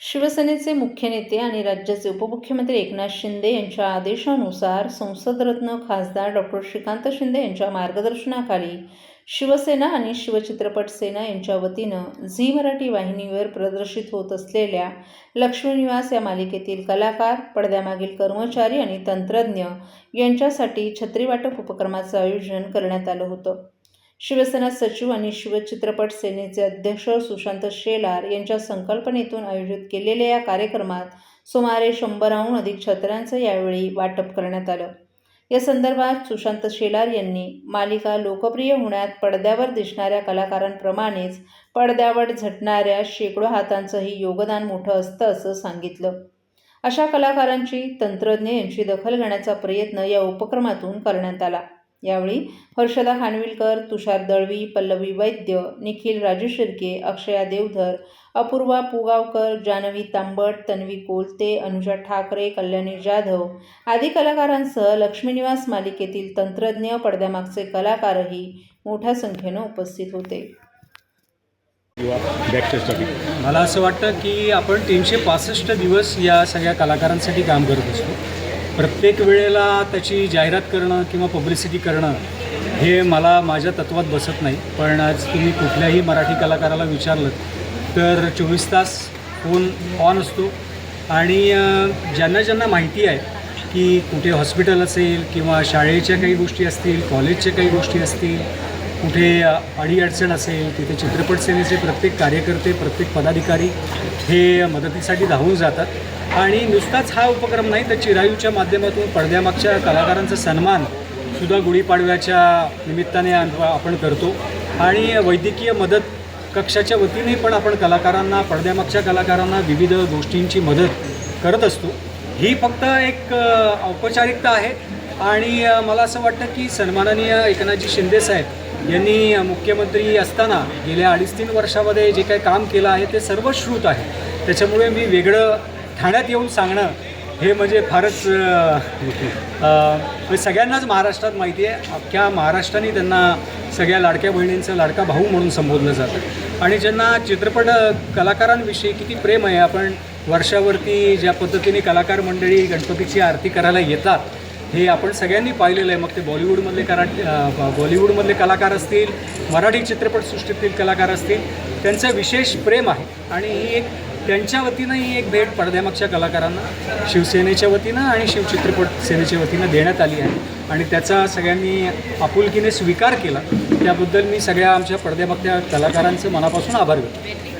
शिवसेनेचे मुख्य नेते आणि राज्याचे उपमुख्यमंत्री एकनाथ शिंदे यांच्या आदेशानुसार संसदरत्न खासदार डॉक्टर श्रीकांत शिंदे यांच्या मार्गदर्शनाखाली शिवसेना आणि शिवचित्रपट सेना यांच्या वतीनं झी मराठी वाहिनीवर प्रदर्शित होत असलेल्या लक्ष्मीनिवास या मालिकेतील कलाकार पडद्यामागील कर्मचारी आणि तंत्रज्ञ यांच्यासाठी छत्रीवाटप उपक्रमाचं आयोजन करण्यात आलं होतं. शिवसेना सचिव आणि शिवचित्रपट सेनेचे अध्यक्ष सुशांत शेलार यांच्या संकल्पनेतून आयोजित केलेल्या या कार्यक्रमात सुमारे शंभराहून अधिक छत्र्यांचं यावेळी वाटप करण्यात आलं. या संदर्भात सुशांत शेलार यांनी मालिका लोकप्रिय होण्यात पडद्यावर दिसणाऱ्या कलाकारांप्रमाणेच पडद्यावर झटणाऱ्या शेकडो हातांचंही योगदान मोठं असतं असं सांगितलं. अशा कलाकारांची तंत्रज्ञ यांची दखल घेण्याचा प्रयत्न या उपक्रमातून करण्यात आला. यावेळी हर्षदा खानविलकर तुषार दळवी पल्लवी वैद्य निखिल राजू शिर्के अक्षया देवधर अपूर्वा पुगावकर जानवी तांबट तन्वी कोलते अनुजा ठाकरे कल्याणी जाधव आदी कलाकारांसह लक्ष्मीनिवास मालिकेतील तंत्रज्ञ पडद्यामागचे कलाकारही मोठ्या संख्येनं उपस्थित होते. मला असं वाटतं की आपण तीनशे पासष्ट दिवस या सगळ्या कलाकारांसाठी काम करत असतो. प्रत्येक वेळेला त्याची जाहिरात करणं किंवा पब्लिसिटी करणं हे मला माझ्या तत्वात बसत नाही. पण आज तुम्ही कुठल्याही मराठी कलाकाराला विचारलं तर चोवीस तास फोन ऑन असतो. आणि ज्यांना ज्यांना माहिती आहे की कुठे हॉस्पिटल असेल किंवा शाळेच्या काही गोष्टी असतील कॉलेजच्या काही गोष्टी असतील कुठे अडीअडचण असेल तिथे चित्रपट सेनेचे प्रत्येक कार्यकर्ते प्रत्येक पदाधिकारी हे मदतीसाठी धावून जातात. आणि नुसताच हा उपक्रम नाही तर चिरायूच्या माध्यमातून पडद्यामागच्या कलाकारांचा सन्मान सुद्धा गुढीपाडव्याच्या निमित्ताने आपण करतो. आणि वैद्यकीय मदत कक्षाच्या वतीने पण आपण कलाकारांना पडद्यामागच्या कलाकारांना विविध गोष्टींची मदत करत असतो. ही फक्त एक औपचारिकता आहे. आणि मला असं वाटतं की सन्माननीय एकनाथजी शिंदेसाहेब यांनी मुख्यमंत्री असताना गेल्या अडीच तीन वर्षामध्ये जे काही काम केलं आहे ते सर्व श्रुत आहे. त्याच्यामुळे मी वेगळं ठाण्यात येऊन सांगणं हे म्हणजे फारच म्हणजे सगळ्यांनाच महाराष्ट्रात माहिती आहे. अख्ख्या महाराष्ट्राने त्यांना सगळ्या लाडक्या बहिणींचं लाडका भाऊ म्हणून संबोधलं जातं. आणि ज्यांना चित्रपट कलाकारांविषयी किती प्रेम आहे आपण वर्षावरती ज्या पद्धतीने कलाकार मंडळी गणपतीची आरती करायला येतात हे आपण सगळ्यांनी पाहिलेलं आहे. मग ते बॉलिवूडमधले करा बॉलिवूडमधले कलाकार असतील मराठी चित्रपटसृष्टीतील कलाकार असतील त्यांचं विशेष प्रेम आहे. आणि ही एक त्यांच्या वतीनं ही एक भेट पडद्यामागच्या कलाकारांना शिवसेनेच्या वतीनं आणि शिवचित्रपट सेनेच्या वतीनं देण्यात आली आहे. आणि त्याचा सगळ्यांनी आपुलकीने स्वीकार केला. त्याबद्दल मी सगळ्या आमच्या पडद्यामागच्या कलाकारांचं मनापासून आभार व्यक्त